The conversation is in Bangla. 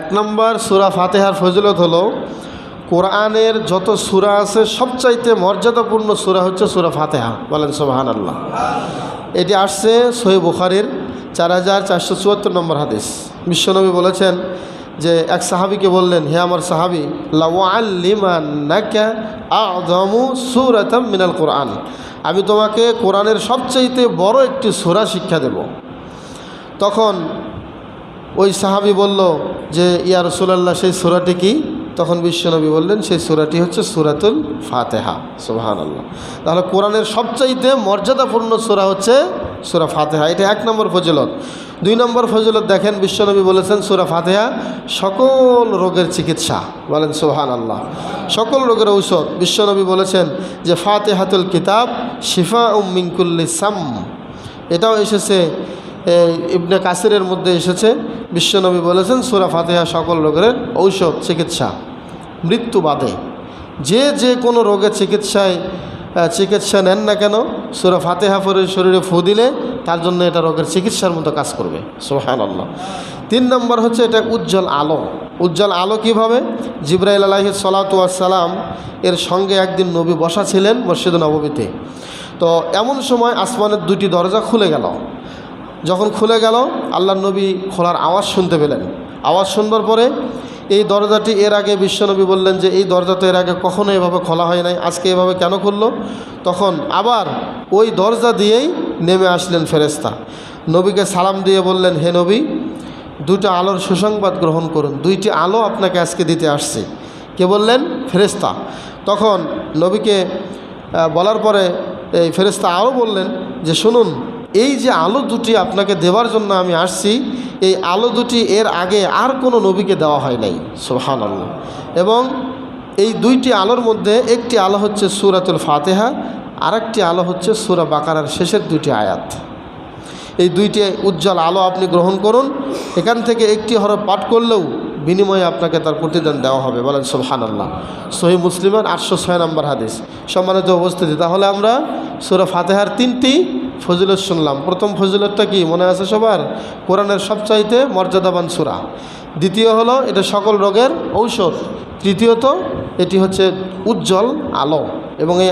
এক নম্বর সুরা ফাতেহার ফজিলত হলো, কোরআনের যত সুরা আছে, সবচাইতে মর্যাদাপূর্ণ সুরা হচ্ছে সুরা ফাতেহা। বলেন সোবাহান আল্লাহ এটি আসছে সহি বুখারির চার হাজার চারশো চুয়াত্তর নম্বর হাদিস। বিশ্বনবী বলেছেন যে, এক সাহাবিকে বললেন, হে আমার সাহাবি মিনাল কোরআন। আমি তোমাকে কোরআনের সবচাইতে বড় একটি সূরা শিক্ষা দেব। তখন ওই সাহাবি বলল যে, ইয়া রসুলাল্লাহ, সেই সুরাটি কি? তখন বিশ্বনবী বললেন, সেই সুরাটি হচ্ছে সুরাতুল ফাতেহা। সুবাহান আল্লাহ তাহলে কোরআনের সবচাইতে মর্যাদাপূর্ণ সুরা হচ্ছে সুরা ফাতেহা। এটা এক নম্বর ফজিলত। দুই নম্বর ফজিলত দেখেন, বিশ্বনবী বলেছেন, সুরা ফাতেহা সকল রোগের চিকিৎসা। বলেন সুবহান আল্লাহ সকল রোগের ঔষধ। বিশ্বনবী বলেছেন যে, ফাতেহাতুল কিতাব শিফা উম্মিঙ্কুল্লি সাম। এটাও এসেছে ইবনে কাসিরের মধ্যে এসেছে। বিশ্বনবী বলেছেন, সুরা ফাতেহা সকল রোগের ঔষধ চিকিৎসা। মৃত্যু বাদে যে যে কোনো রোগের চিকিৎসায় চিকিৎসা নেন না কেন, সুরা ফাতেহা পরে শরীরে ফু দিলে তার জন্য এটা রোগের চিকিৎসার মতো কাজ করবে। সোহান আল্লাহ তিন নম্বর হচ্ছে এটা উজ্জ্বল আলো। উজ্জ্বল আলো কীভাবে? জিব্রাইল আলাহি সালাতাম এর সঙ্গে একদিন নবী বসা ছিলেন মসজিদ নবমীতে। তো এমন সময় আসমানের দুটি দরজা খুলে গেল। যখন খুলে গেল আল্লাহ নবী খোলার আওয়াজ শুনতে পেলেন। আওয়াজ শুনবার পরে এই দরজাটি এর আগে বিশ্বনবী বললেন যে, এই দরজা তো এর আগে কখনো এভাবে খোলা হয় নাই, আজকে এভাবে কেন খুললো? তখন আবার ওই দরজা দিয়েই নেমে আসলেন ফেরেস্তা নবীকে সালাম দিয়ে বললেন, হে নবী দুটো আলোর সুসংবাদ গ্রহণ করুন, দুইটি আলো আপনাকে আজকে দিতে আসছে। কে বললেন? ফেরেস্তা তখন নবীকে বলার পরে এই ফেরেস্তা আরও বললেন যে, শুনুন এই যে আলো দুটি আপনাকে দেওয়ার জন্য আমি আসছি, এই আলো দুটি এর আগে আর কোনো নবীকে দেওয়া হয় নাই সোহান আল্লাহ এবং এই দুইটি আলোর মধ্যে একটি আলো হচ্ছে সুরাতুল ফাতেহা, আরেকটি আলো হচ্ছে সুরা বাকারার শেষের দুটি আয়াত। এই দুইটি উজ্জ্বল আলো আপনি গ্রহণ করুন, এখান থেকে একটি হরফ পাঠ করলেও বিনিময়ে আপনাকে তার প্রতিদান দেওয়া হবে, বলেন সোহান আল্লাহ সহি মুসলিমের আটশো ছয় নম্বর হাদিস। সম্মানিত উপস্থিতি, তাহলে আমরা সুরা ফাতেহার তিনটি ফজিলত শুনলাম। প্রথম ফজিলতটা কি? মনে আছে সবার? কোরআনের সবচাইতে মর্যাদাবান সুরা। দ্বিতীয় হলো, এটা সকল রোগের ঔষধ। তৃতীয়ত, এটি হচ্ছে উজ্জ্বল আলো। এবং এই